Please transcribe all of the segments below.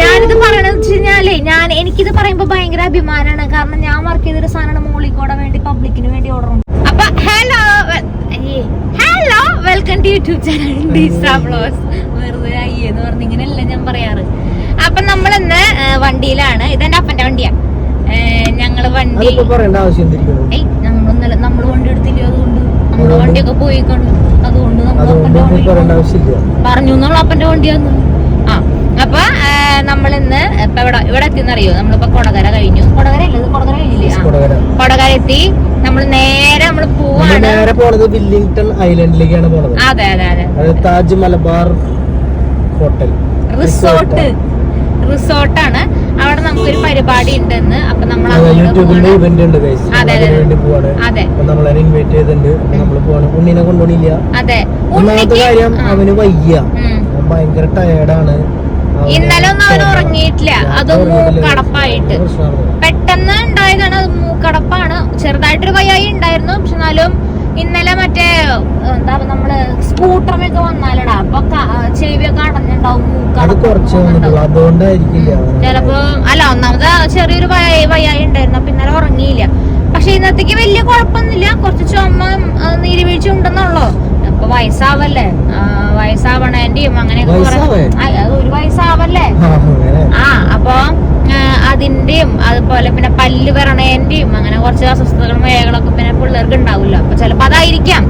ഞാനിത് പറയണെന്ന് വെച്ച് കഴിഞ്ഞാലേ ഞാൻ എനിക്കിത് പറയുമ്പോ ഭയങ്കര അഭിമാനമാണ് കാരണം ഞാൻ വർക്ക് ചെയ്തൊരു സാധനമാണ് മോളിക്കോടെ വേണ്ടി പബ്ലിക്കിന് വേണ്ടി ഓർഡർ ഉണ്ട് അപ്പൊ hello hello welcome to YouTube channel blows വെറുതെ അയ്യെന്ന് പറഞ്ഞ് ഇങ്ങനെയല്ല ഞാൻ പറയാറ്. അപ്പൊ നമ്മൾ ഇന്ന് വണ്ടിയിലാണ്. ഇതെന്റെ അപ്പന്റെ വണ്ടിയാ. ഞങ്ങൾ വണ്ടി നമ്മളൊന്നല്ല നമ്മൾ വണ്ടി എടുത്തില്ല? അതുകൊണ്ട് നമ്മൾ വണ്ടിയൊക്കെ പോയിക്കൊണ്ട് അതുകൊണ്ട് നമ്മൾ അപ്പന്റെ വണ്ടി പറഞ്ഞു നമ്മൾ അപ്പന്റെ വണ്ടിയാന്ന്. ആ അപ്പൊ നമ്മൾ ഇന്ന് ഇപ്പൊ ഇവിടെ ഇവിടെ എത്തിന്നറിയോ നമ്മളിപ്പോ കൊടകര കഴിഞ്ഞു. കൊടകര അല്ലേ? കൊടകര കഴിഞ്ഞില്ലേ? കൊടകര. എത്തി. നമ്മൾ നേരെ നമ്മൾ നമ്മൾ പോവാണ്. നേരെ പോണത് വില്ലിംഗ്ടൺ ഐലൻഡിലേക്കാണ് പോണത്. അതെ അതെ അതെ. അത് താജ് മലബാർ ഹോട്ടൽ. റിസോർട്ട്. റിസോർട്ടാണ്. അവിടെ നമുക്കൊരു പരിപാടി ഉണ്ടെന്ന്. അപ്പൊ നമ്മൾ അതെ യൂട്യൂബിന്റെ ഇവന്റ് ഉണ്ട്. അതെ, അതെ. നമ്മളെ ഇൻവൈറ്റ് ചെയ്തിട്ടുണ്ട്. അപ്പൊ നമ്മൾ പോവാണ്. ഉണ്ണിനെ കൊണ്ടുപോണില്ല അതെ. ഒന്നാമത്തെ ഉണ്ണിക്ക് കാര്യം. അവന് വയ്യ. ഭയങ്കര ടയേർഡാണ് ഇന്നലെ ഒന്നും അവൻ ഉറങ്ങിയിട്ടില്ല. അത് മൂക്കടപ്പായിട്ട്. പെട്ടെന്ന് ഉണ്ടായതാണ്. അത് മൂക്കടപ്പാണ്. ചെറുതായിട്ടൊരു വയ്യായി ഉണ്ടായിരുന്നു. പക്ഷെ എന്നാലും ഇന്നലെ മറ്റേ എന്താ നമ്മൾ സ്കൂട്ടറൊക്കെ വന്നാലടാ. അപ്പൊ ചെവിയൊക്കെ അടഞ്ഞിണ്ടാവും. അവന്. ചിലപ്പോ അല്ല ഒന്നാമത് ചെറിയൊരു വയ്യായി ഉണ്ടായിരുന്നു. അപ്പൊ ഇന്നലെ ഉറങ്ങിയില്ല. പക്ഷെ ഇന്നത്തേക്ക് വലിയ കുഴപ്പമൊന്നുമില്ല. കുറച്ച് ചുമ നീരുവീഴ്ച ഉണ്ടെന്നുള്ളോ. അപ്പൊ വയസ്സാവല്ലേ. ആ, വയസ്സാവണേന്റെയും അങ്ങനെ ഒരു വയസ്സാവല്ലേ? ആ. അപ്പൊ അതിന്റെയും അതുപോലെ പിന്നെ പല്ല് പെറണേന്റെയും അങ്ങനെ കുറച്ച് അസ്വസ്ഥതകളും വേഗങ്ങളൊക്കെ പിന്നെ പിള്ളേർക്ക് ഉണ്ടാവില്ല അപ്പൊ ചിലപ്പോ അതായിരിക്കാം.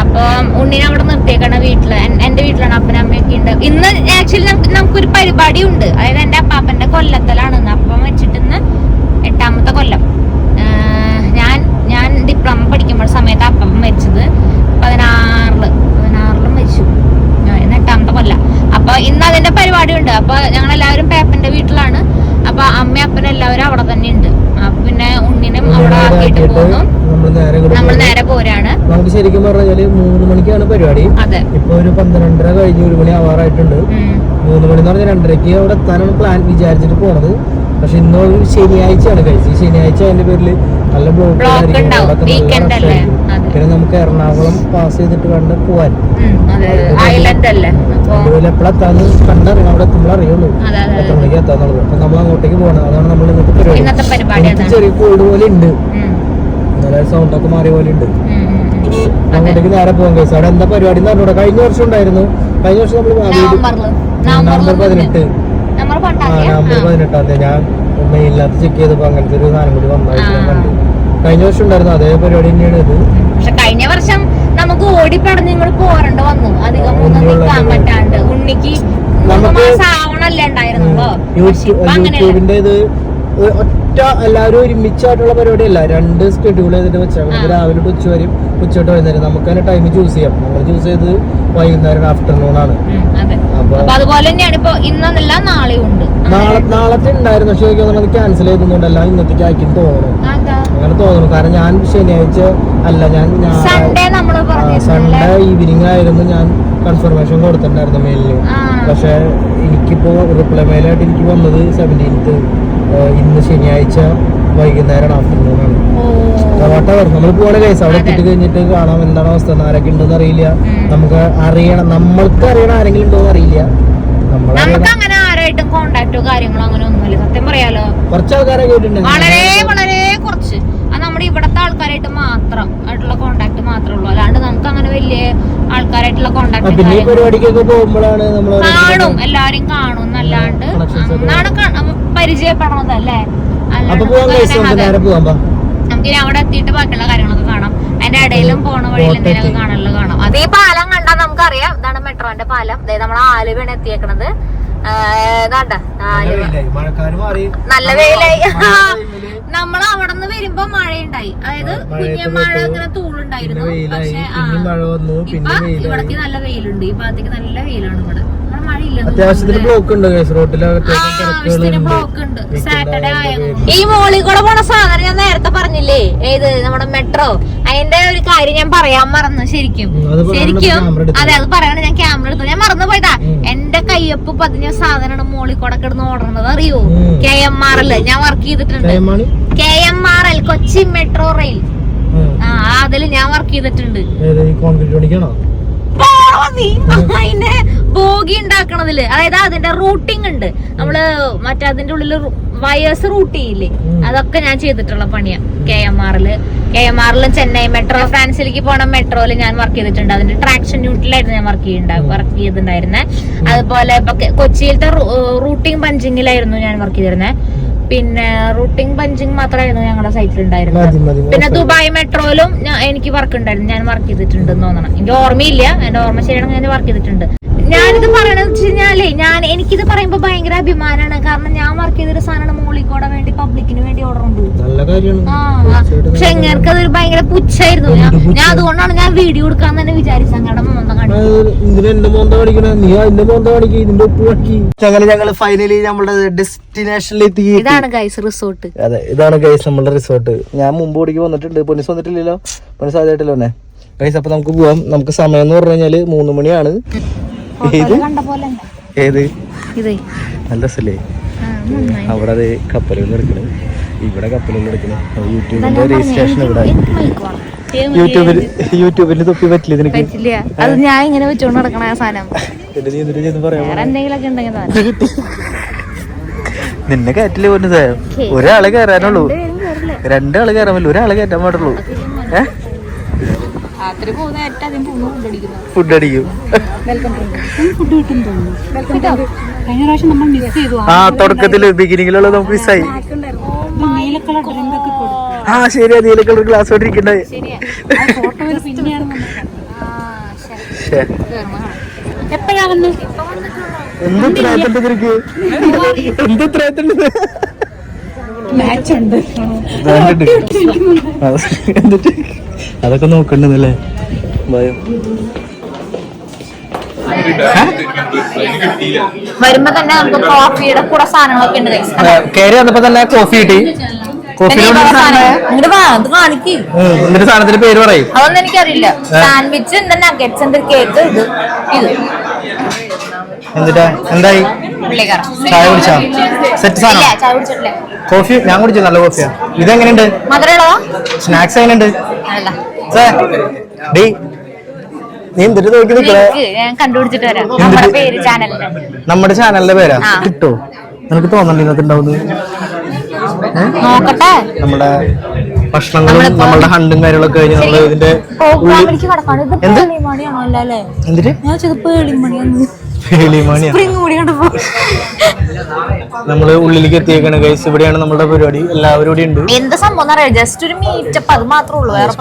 അപ്പൊ ഉണ്ണിനെ അവിടെ നിർത്തിയേക്കണ വീട്ടിൽ. എന്റെ വീട്ടിലാണ് അപ്പനും അമ്മയൊക്കെ ഉണ്ട്. ഇന്ന് ആക്ച്വലി നമുക്ക് നമുക്കൊരു പരിപാടി ഉണ്ട് അതായത് എന്റെ അപ്പാപ്പന്റെ കൊല്ലത്തലാണ്. അപ്പം വെച്ചിട്ട് ഇന്ന് എട്ടാമത്തെ കൊല്ലം ആ, ഞാൻ ഞാൻ ഡിപ്ലോമ പഠിക്കുമ്പോൾ സമയത്ത് അപ്പം മരിച്ചത് പതിനാറിൽ പതിനാറിൽ മരിച്ചു ആ, ഇന്ന് എട്ടാമത്തെ കൊല്ല അപ്പൊ ഇന്ന് അതിന്റെ പരിപാടി ഉണ്ട് അപ്പൊ ഞങ്ങൾ എല്ലാവരും പേപ്പന്റെ വീട്ടിലാണ് അപ്പൊ അമ്മയും അപ്പനും എല്ലാവരും അവിടെ തന്നെ ഉണ്ട് അപ്പൊ പിന്നെ ഉണ്ണിനും അവിടെ ആക്കിയിട്ട് ആക്കിയിട്ട് പോന്നു നമ്മൾ നേരെ ഇങ്ങോട്ട് നമ്മൾ പോകും. നേരെ പോരാണ് നമുക്ക് ശരിക്കും പറഞ്ഞാൽ മൂന്ന് മണിക്കാണ് പരിപാടി. ഇപ്പൊ ഒരു പന്ത്രണ്ടര കഴിഞ്ഞ് ഒരു മണി ആവാറായിട്ടുണ്ട്. മൂന്ന് മണി എന്ന് പറഞ്ഞാൽ രണ്ടരയ്ക്ക് അവിടെ എത്താനാണ് പ്ലാൻ വിചാരിച്ചിട്ട് പോണത്. പക്ഷെ ഇന്ന് ശനിയാഴ്ചയാണ് കഴിച്ചത്. ശനിയാഴ്ച അതിന്റെ പേരിൽ നല്ല ബ്ലോക്ക്. പിന്നെ നമുക്ക് എറണാകുളം പാസ് ചെയ്തിട്ട് കണ്ട് പോവാൻ. അതുപോലെ എപ്പോഴെത്താന്ന് കണ്ടറിയണം. അവിടെ എത്തുമ്പോൾ അറിയുള്ളൂ. എത്ര മണിക്ക് എത്താന്നുള്ളത്. അപ്പൊ നമ്മൾ അങ്ങോട്ടേക്ക് പോകണം അതാണ് നമ്മൾ ഇന്നത്തെ പരിപാടി. ചെറിയ കോൾഡ് പോലെ ഉണ്ട്. നല്ല സൗണ്ട് ഒക്കെ മാറിയ പോലെ ഉണ്ട്. അങ്ങോട്ടേക്ക് നേരെ പോകാൻ കേസ് അവിടെ എന്താ പരിപാടി എന്ന് പറഞ്ഞൂടെ. കഴിഞ്ഞ വർഷം ഉണ്ടായിരുന്നു. കഴിഞ്ഞ വർഷം നമ്മൾ നവംബർ പതിനെട്ട്. നവംബർ പതിനെട്ടാം തീയതി. ഞാൻ മെയിലിനകത്ത് ചെക്ക് ചെയ്തപ്പോ അങ്ങനത്തെ ഒരു സാധനം കൂടി വന്നായിട്ട് കണ്ടു. കഴിഞ്ഞ വർഷം ഉണ്ടായിരുന്നു. അതേ പരിപാടി തന്നെയാണ് ഇത്. പക്ഷെ കഴിഞ്ഞ വർഷം നമുക്ക് ഓടിപ്പടഞ്ഞ് നിങ്ങൾ പോരണ്ട വന്നു. അധികം ഒന്നും നിൽക്കാൻ പറ്റാണ്ട്. ഉണ്ണിക്ക് മൂന്ന് മാസം ആവണല്ലേ ഉണ്ടായിരുന്നുള്ളൂ? യൂട്യൂബിന്റെ ഇത് ഒറ്റ എല്ലാവരും ഒരുമിച്ചായിട്ടുള്ള പരിപാടിയല്ല. രണ്ട് സ്കെഡ്യൂൾ ചെയ്തിട്ട് വെച്ചാൽ നമുക്ക് രാവിലെ ഉച്ച വരും ഉച്ചയോട്ട് വൈകുന്നേരം നമുക്ക് തന്നെ ടൈം ചൂസ് ചെയ്യാം. നമ്മൾ ചൂസ് ചെയ്ത് വൈകുന്നേരം ആഫ്റ്റർനൂൺ ആണ്. അതെ. അതുപോലെ തന്നെയാണ് ഇപ്പൊ ഇന്നല്ല നാളെ ഉണ്ട്. നാളെ നാളത്തെ ഉണ്ടായിരുന്നു പക്ഷെ എനിക്ക് ക്യാൻസൽ ചെയ്തുകൊണ്ടല്ല ഇന്നത്തേക്ക് ആക്കി തോന്നുന്നു. അതാ അങ്ങനെ തോന്നുന്നു. കാരണം ഞാൻ ശനിയാഴ്ച അല്ല ഞാൻ സൺഡേ ഈവനിങ് ആയിരുന്നു ഞാൻ കൺഫർമേഷൻ കൊടുത്തിട്ടുണ്ടായിരുന്നു മെയിലിൽ പക്ഷെ എനിക്കിപ്പോ റിപ്ലൈ മെയിലായിട്ട് എനിക്ക് വന്നത് സെവന്റീൻത്ത് ഇന്ന് ശനിയാഴ്ച വൈകുന്നേരം ആഫ്റ്റർനൂൺ ആണ്. ഓ നമ്മൾ പോകണ കേസ് അവിടെ. എത്തിയിട്ട് കഴിഞ്ഞിട്ട് കാണാം എന്താണ് അവസ്ഥ ആരൊക്കെ ഉണ്ടെന്ന് അറിയില്ല. നമുക്ക് അറിയണം. നമ്മൾക്ക് അറിയണ ആരെങ്കിലും ഉണ്ടോ എന്ന് അറിയില്ല. നമുക്ക് അങ്ങനെ ആരായിട്ടും കോണ്ടാക്റ്റോ കാര്യങ്ങളോ അങ്ങനെ ഒന്നുമില്ല. സത്യം പറയാലോ. കുറച്ച് ആൾക്കാരെ വളരെ വളരെ കുറച്ച്. അത് നമ്മുടെ ഇവിടത്തെ ആൾക്കാരായിട്ട് മാത്രം ആയിട്ടുള്ള കോണ്ടാക്ട് മാത്രമേ ഉള്ളൂ. അല്ലാണ്ട് നമുക്ക് അങ്ങനെ വലിയ ആൾക്കാരായിട്ടുള്ള കോണ്ടാക്ട് പിന്നെ ഈ പരിപാടിക്കൊക്കെ പോകുമ്പോഴാണ് കാണും. എല്ലാരും കാണും എന്നല്ലാണ്ട് Connections അപ്പൊ നമുക്ക് അവിടെ എത്തിയിട്ട് ബാക്കിയുള്ള കാര്യങ്ങളൊക്കെ കാണാം. അതിന്റെ ഇടയിലും പോണ വഴിയിൽ. കാണാനുള്ള കാണാം. അതേ പാലം കണ്ടാൽ നമുക്കറിയാം. ഇതാണ് മെട്രോന്റെ പാലം. അതായത് നമ്മൾ ആലുവയാണ് എത്തിയേക്കണത്. നല്ല വെയിലായി. നമ്മൾ അവിടെ നിന്ന് വരുമ്പോ മഴയുണ്ടായി. അതായത് കുഞ്ഞ മഴ അങ്ങനെ ഇങ്ങനെ തൂളുണ്ടായിരുന്നു. പക്ഷെ ഇപ്പൊ ഇവിടേക്ക് നല്ല വെയിലുണ്ട്. ഈ ഭാഗത്തേക്ക് നല്ല വെയിലാണ് ഇവിടെ. അത്യാവശ്യത്തിന് ബ്ലോക്ക് ഉണ്ട് കേസ് റോട്ടിൽ ബ്ലോക്ക് ഉണ്ട് സാറ്റർഡേ ആയതുകൊണ്ട്. ഈ മോളിൽ കൂടെ പോണ സാധനം ഞാൻ നേരത്തെ പറഞ്ഞില്ലേ? ഏത്? നമ്മുടെ മെട്രോ. അതിന്റെ ഒരു കാര്യം ഞാൻ പറയാൻ മറന്നു ശരിക്കും. ശരിക്കും. അതെ അത് പറയണ. ഞാൻ ക്യാമറ എടുത്തു. ഞാൻ മറന്നു പോയിട്ടാ. എന്റെ കയ്യൊപ്പ് പതിഞ്ഞ സാധനമാണ് മോളിൽ കൂടെ കിടന്ന് ഓടണത്. അറിയോ? K M R L. ഞാൻ വർക്ക് ചെയ്തിട്ടുണ്ട്. K M R L? Kochi metro rail. ആ അതിൽ ഞാൻ വർക്ക് ചെയ്തിട്ടുണ്ട് ഏത് ഈ കോൺക്രീറ്റ് പണിക്കാണോ പോണോ നീ അതിന്റെ ബോഗി ഉണ്ടാക്കണതിൽ അതായത് അതിന്റെ റൂട്ടിംഗ് ഉണ്ട്. നമ്മൾ മറ്റേ അതിന്റെ ഉള്ളിൽ വയേഴ്സ് റൂട്ട് ചെയ്യില്ലേ? അതൊക്കെ ഞാൻ ചെയ്തിട്ടുള്ള പണിയാ. കെ എം ആറിൽ കെ എം ആറിലും ചെന്നൈ മെട്രോ ഫ്രാൻസിലേക്ക് പോണ മെട്രോയിൽ ഞാൻ വർക്ക് ചെയ്തിട്ടുണ്ട്. അതിന്റെ ട്രാക്ഷൻ യൂണിറ്റിലായിരുന്നു ഞാൻ വർക്ക് ചെയ്യുന്നുണ്ട് വർക്ക് ചെയ്തിട്ടുണ്ടായിരുന്നെ അതുപോലെ ഇപ്പൊ കൊച്ചിയിലത്തെ റൂട്ടിംഗ് പഞ്ചിങ്ങിലായിരുന്നു ഞാൻ വർക്ക് ചെയ്തിരുന്നത് പിന്നെ റൂട്ടിംഗ് പഞ്ചിങ് മാത്രമായിരുന്നു ഞങ്ങളുടെ സൈറ്റിൽ ഉണ്ടായിരുന്നത് പിന്നെ ദുബായ് മെട്രോയിലും എനിക്ക് വർക്ക് ഉണ്ടായിരുന്നു. ഞാൻ വർക്ക് ചെയ്തിട്ടുണ്ട് തോന്നണം. എനിക്ക് ഓർമ്മയില്ല. എന്റെ ഓർമ്മ ശരിയാണെങ്കിൽ ഞാൻ വർക്ക് ചെയ്തിട്ടുണ്ട്. ഞാനിത് പറയണെന്ന് വെച്ച് കഴിഞ്ഞാലേ ഞാൻ എനിക്കിത് പറയുമ്പോ ഭയങ്കര അഭിമാനാണ്. കാരണം ഞാൻ വർക്ക് ചെയ്തൊരു സാധനമാണ് മോളിക്കോടെ വേണ്ടി പബ്ലിക്കിന് വേണ്ടി ഓർഡർ ഉണ്ട് നല്ല കാര്യമാണ്. ആ പക്ഷെ എങ്ങനെ അതൊരു ഭയങ്കര പുച്ഛായിരുന്നു. ഞാൻ അതുകൊണ്ടാണ് ഞാൻ വീഡിയോ എടുക്കാന്ന് തന്നെ വിചാരിച്ചു അങ്ങടെ മോന്തം കാണിച്ചു ഇതിന് എന്റെ മോന്ത നീ അതിന്റെ മോന്ത ഇതിന്റെ ഉപ്പ് കാണിക്കി. ഞങ്ങൾ ഞങ്ങൾ ഫൈനലി നമ്മുടെ ഡെസ്റ്റിനേഷനിലെത്തി ഇതാണ് ഗൈസ് റിസോർട്ട് അതെ ഇതാണ് ഗൈസ് നമ്മുടെ റിസോർട്ട് ഞാൻ മുമ്പ് ഓടിക്ക് വന്നിട്ടുണ്ട്. പൊന്നിസ് വന്നിട്ടില്ലല്ലോ? പൊന്നിസ് ആദ്യമായിട്ടല്ലോ ഗൈസ് അപ്പൊ നമുക്ക് പോവാം. നമുക്ക് സമയം എന്ന് പറഞ്ഞു കഴിഞ്ഞാൽ മൂന്ന് മണിയാണ്. ഏത്? പോലെ നല്ല രസല്ലേ? അവിടെ അത് കപ്പലുകൾ എടുക്കണ് ഇവിടെ കപ്പലുകൾ എടുക്കണ് യൂട്യൂബിന്റെ രജിസ്ട്രേഷൻ ഇവിടെ. യൂട്യൂബിൽ യൂട്യൂബിൽ തൊപ്പി പറ്റില്ല നിനക്ക്? അത് ഞാൻ ഇങ്ങനെ വെച്ചോണ്ട് നടക്കണ സാധനം. നിന്നെ കയറ്റില്ല പോന്നത് ഒരാളെ കയറാനുള്ളൂ. രണ്ടാൾ കയറാൻ പറ്റില്ല. ഒരാളെ കയറ്റാൻ പാടുള്ളൂ. ഏ? ഫുഡ് അടിക്കും. കഴിഞ്ഞ പ്രാവശ്യം നമ്മൾ മിസ് ചെയ്തു. ആ തുടക്കത്തിൽ ബിഗിനിങ്ങിലുള്ള നമുക്ക് മിസ്സായി നീല കളർ ഡ്രിങ്ക് ഒക്കെ കൊടുത്തു. ആ ശരിയാ നീല കളർ ഗ്ലാസ് കൊണ്ടിരിക്കണ്ടേ ശരിയാ. ആ ഫോട്ടോയിൽ പിന്നെയാണ് ആ, ശരി. എപ്പോഴാ വന്ന് എന്ത് ഉത്തരവാദിത്തം നിനക്ക് എന്ത് ഉത്തരവാദിത്തം മാച്ച് ഉണ്ട്. എന്നിട്ട് അതൊക്കെ നോക്കണ്ടെന്നല്ലേ ഭയം. വരുമ്പോ തന്നെ നമുക്ക് കോഫിയുടെ കൂടെ സാധനങ്ങളൊക്കെ ഉണ്ട് guys. കയറി വന്നപ്പോ തന്നെ കോഫി കിട്ടി. എന്നിട്ട് സാധനത്തിന്റെ പേര് പറയും. അതൊന്നും എനിക്കറിയില്ല. സാൻഡ്വിച്ച് നഗറ്റ്സ് ഉണ്ട് കേക്ക് ഇത്. ഇത്. എന്നിട്ടാ എന്തായി? ചായ കുടിച്ചാ? സെറ്റ് സാധനം കോഫി? ഞാൻ കുടിച്ചു നല്ല കോഫിയാ. ഇതെങ്ങനെയുണ്ട്? സ്നാക്സ് എങ്ങനെയുണ്ട്? ഡേ നീ എന്തിട്ട് നോക്കി കണ്ടുപിടിച്ചിട്ട് വരാം. നമ്മുടെ ചാനലിന്റെ പേരാ. കിട്ടോ? നിനക്ക് തോന്നണ്ട ഉണ്ടാവുന്നത് നോക്കട്ടെ. നമ്മുടെ ഭക്ഷണങ്ങളും നമ്മളുടെ ഹണ്ടും കാര്യങ്ങളൊക്കെ കഴിഞ്ഞ് നമ്മൾ ഇതിന്റെ എന്തിട്ട്? നമ്മൾ ഉള്ളിലേക്ക് എത്തിയേക്കാണ് ഗൈസ് ഇവിടെയാണ് നമ്മുടെ പരിപാടി. എല്ലാവരും ഇവിടെ ഉണ്ട്. എന്ത് സംഭവം എന്നറിയാം ജസ്റ്റ് ഒരു മീറ്റപ്പ് അത് മാത്രമേ ഉള്ളൂ. വേറെ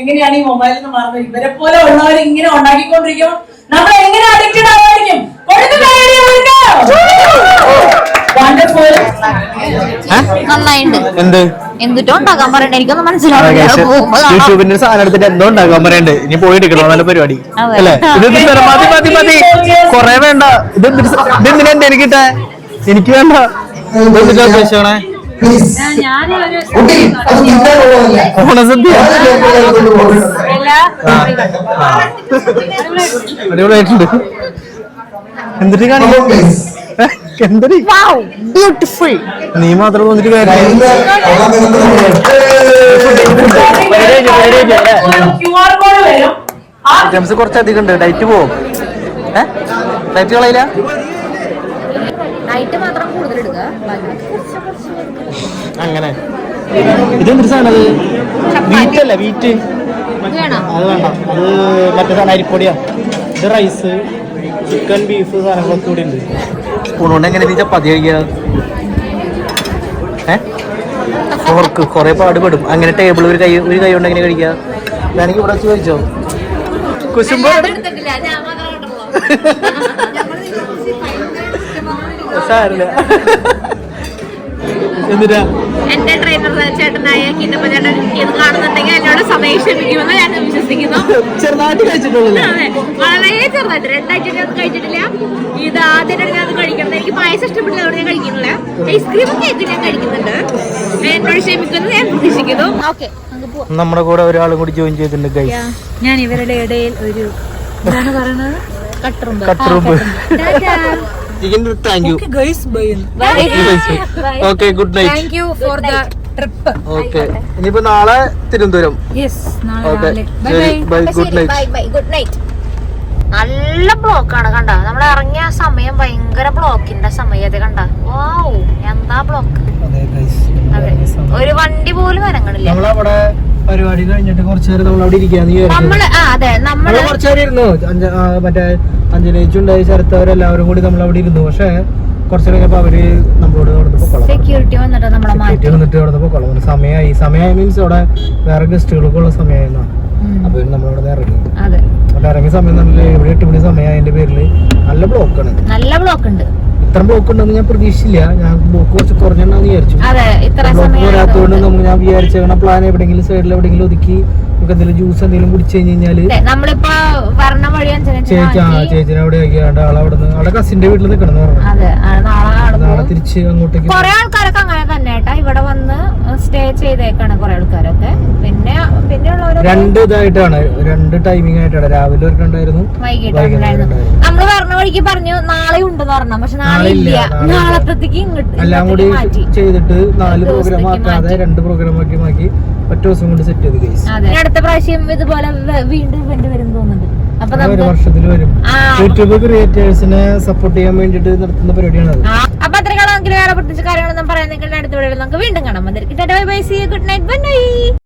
എങ്ങനെയാണ് ഈ മൊബൈലിൽ നിന്ന് മാറുന്നത്? ഇവരെ പോലെ ഉള്ളവർ ഇങ്ങനെ ഉണ്ടാക്കിക്കൊണ്ടിരിക്കും നമ്മൾ എങ്ങനെ അഡിക്റ്റഡ് ആവായിരിക്കും വണ്ടർഫുൾ നന്നായിണ്ട്. എന്ത്? എന്തിട്ടോ ഉണ്ടാക്കാൻ പറയണ്ട? എനിക്കൊന്നും ആ, മനസ്സിലാവില്ല guys, പോകുമ്പോ കാണാം. യൂട്യൂബിന്റെ സാധനം എടുത്തിട്ട് എന്തോ ഉണ്ടാക്കാൻ പറയണ്ട്? ഇനി പോയി എടുക്കണം? നല്ല പരിപാടി. അല്ലേ? ഇത് എന്തിട്ട് തരാം? മതി മതി മതി. കൊറേ വേണ്ട. ഇത് എന്തിട്ട് സ- ഇത് എന്തിനാ എന്റെ എനിക്കിട്ടെ എനിക്ക് വേണ്ട. ഉദ്ദേശിക്കണേ. അടിപൊളിയായിട്ടുണ്ട്. എന്തിട്ട് കാണിക്കും Wow, ബ്യൂട്ടിഫുൾ നീ മാത്രം വന്നിട്ട് കാര്യം ഐറ്റംസ് കുറച്ചധികം ഉണ്ട് ഡൈറ്റ് പോവും? ഏ? ഡൈറ്റ് കളയില്ല അങ്ങനെ. ഇതെന്തൊരു സാധനം അത്? വീറ്റ് അല്ല? വീറ്റ് അത് വേണ്ട. അത് മറ്റേ സാധനം അരിപ്പൊടിയാ. ഇത് റൈസ് ചിക്കൻ ബീഫ് സാധനങ്ങളൊക്കെ കൂടി ഉണ്ട്. സ്പൂൺ കൊണ്ട് എങ്ങനെ നീ ചപ്പാത്തി കഴിക്കുക ഏ? ഫോർക്ക് കുറെ പാടുപെടും. അങ്ങനെ ടേബിൾ ഒരു കൈ ഒരു കൈ കൊണ്ട് എങ്ങനെ കഴിക്കുക വേണമെങ്കിൽ ഇവിടെ വെച്ച് കഴിച്ചോ? കുശുമ്പോ ഞാൻ എടുത്തിട്ടില്ല ഞാൻ മാത്രം കണ്ടുള്ളൂ സാരില്ല എന്നിട്ടാ എന്റെ ട്രെയിനർ ചേട്ടനായ കിന്നപ്പ ചേട്ടൻ ഇത് കാണുന്നുണ്ടെങ്കിൽ എന്നോട് സമയം ക്ഷമിക്കുമെന്ന് ഞാൻ വിശ്വസിക്കുന്നു. ചെറുതായിട്ട് കഴിച്ചിട്ടുള്ളൂ അതെ. വളരെ ചെറുതായിട്ട്. രണ്ടാഴ്ച ഞാൻ കഴിച്ചിട്ടില്ല. ഇത് ആദ്യമായിട്ട് ഞാൻ കഴിക്കുന്നത്. എനിക്ക് പായസം ഇഷ്ടപ്പെട്ടില്ല അതുകൊണ്ട് ഞാൻ കഴിക്കുന്നില്ല. ഐസ്ക്രീമും കേക്ക് ഞാൻ കഴിക്കുന്നുണ്ട്. എന്നോട് ക്ഷമിക്കുന്നു ഞാൻ പ്രതീക്ഷിക്കുന്നു. ഓക്കെ നമുക്ക് പോവാം. നമ്മുടെ കൂടെ ഒരാളും കൂടി ജോയിൻ ചെയ്തിട്ടുണ്ട് ഗൈസ് ഞാൻ ഇവരുടെ ഇടയിൽ ഒരു എന്താണ് പറയുന്നത് കട്ടറുമ്പ്. കട്ടറുമ്പ്. Thank you okay good night thank you for the trip okay ഇനിയിപ്പോ നാളെ Thiruvananthapuram. Okay bye good night good night നല്ല ബ്ലോക്കാണ് കണ്ട? നമ്മൾ ഇറങ്ങിയ സമയം ഭയങ്കര ബ്ലോക്കിന്റെ സമയത്ത് കണ്ട? വാവ് എന്താ ബ്ലോക്ക് ഒരു വണ്ടി പോലും ഇറങ്ങണില്ല പരിപാടി കഴിഞ്ഞിട്ട് കുറച്ചു നേരം നമ്മൾ അവിടെ ഇരിക്കാന്ന് വിചാരിച്ചു. കുറച്ചു നേരം ഇരുന്നു. മറ്റേ അഞ്ജനേച്ചുണ്ടായി ശരത്തവരെല്ലാവരും കൂടി നമ്മൾ അവിടെ ഇരുന്നു. പക്ഷേ കുറച്ചു കഴിഞ്ഞപ്പോ അവർ നമ്മളോട് സെക്യൂരിറ്റി വന്നിട്ട് വന്നിട്ട് അവിടെ പൊക്കോളാം സമയമായി സമയമായി മീൻസ് അവിടെ വേറെ ഗസ്റ്റുകൾക്ക് ഉള്ള സമയമായിരുന്നു. അപ്പൊ നമ്മളവിടെ ഇറങ്ങി. അവിടെ ഇറങ്ങിയ സമയം നല്ല എവിടെ എട്ട് മണി സമയമായതിന്റെ പേരിൽ. നല്ല ബ്ലോക്ക് ആണ്. നല്ല ബ്ലോക്ക് ഉണ്ട്. ഇത്ര ബ്ലോക്ക് ഉണ്ടെന്ന് ഞാൻ പ്രതീക്ഷിച്ചില്ല. ഞാൻ ബ്ലോക്ക് കുറച്ച് കുറഞ്ഞെന്നാന്ന് വിചാരിച്ചു. ബ്ലോക്ക് വരാത്തതുകൊണ്ട് നമ്മൾ ഞാൻ വിചാരിച്ചേക്കണ പ്ലാൻ എവിടെങ്കിലും സൈഡിൽ എവിടെങ്കിലും ഒതുക്കി നമുക്ക് എന്തെങ്കിലും ജ്യൂസ് എന്തെങ്കിലും കുടിച്ചു കഴിഞ്ഞ് കഴിഞ്ഞാൽ ചേച്ചി ആ ചേച്ചിനെ അവിടെ ആക്കിയാണ്ട് ആളെ അവിടെ നിന്ന് അവിടെ കസിന്റെ വീട്ടിൽ നിൽക്കണം നാളെ തിരിച്ച് അങ്ങോട്ടേക്ക് കുറെ ആൾക്കാരൊക്കെ അങ്ങനെ തന്നെ ഇവിടെ വന്ന് സ്റ്റേ ചെയ്തേക്കാണ് കുറെ ആൾക്കാരൊക്കെ. പിന്നെ പിന്നെ രണ്ട് ഇതായിട്ടാണ്. രണ്ട് ടൈമിംഗ് ആയിട്ടാണ്. രാവിലെ ഒരെണ്ണുണ്ടായിരുന്നു വൈകിട്ട് ഉണ്ടായിരുന്നു നമ്മൾ പറഞ്ഞ വഴിക്ക് പറഞ്ഞു നാളെ ഉണ്ടെന്ന് പറഞ്ഞു. പക്ഷെ നാളെ ഇല്ല, ഇല്ല. നാളെ ഇല്ല. നാളത്തേക്ക് ഇങ്ങോട്ട് എല്ലാം കൂടി ചെയ്തിട്ട് നാല് പ്രോഗ്രാം ആക്കാതെ രണ്ട് പ്രോഗ്രാം ആക്കി മാറ്റി ഒറ്റ ദിവസം കൊണ്ട് സെറ്റ് ചെയ്ത് കേസ് അടുത്ത പ്രാവശ്യം ഇതുപോലെ വീണ്ടും ഇവന്റ് വരും തോന്നുന്നുണ്ട്. ഒരു വർഷത്തിൽ വരും. യൂട്യൂബ് ക്രിയേറ്റേഴ്സിനെ സപ്പോർട്ട് ചെയ്യാൻ വേണ്ടിട്ട് നടത്തുന്ന പരിപാടിയാണ് അപ്പൊ അത്ര കാണാമെങ്കിൽ വേറെ പ്രത്യേകിച്ച് കാര്യങ്ങളൊന്നും പറയാൻ നിങ്ങളുടെ അടുത്ത വീഡിയോയിൽ നമുക്ക് വീണ്ടും കാണാം. Bye bye see good night. Bye.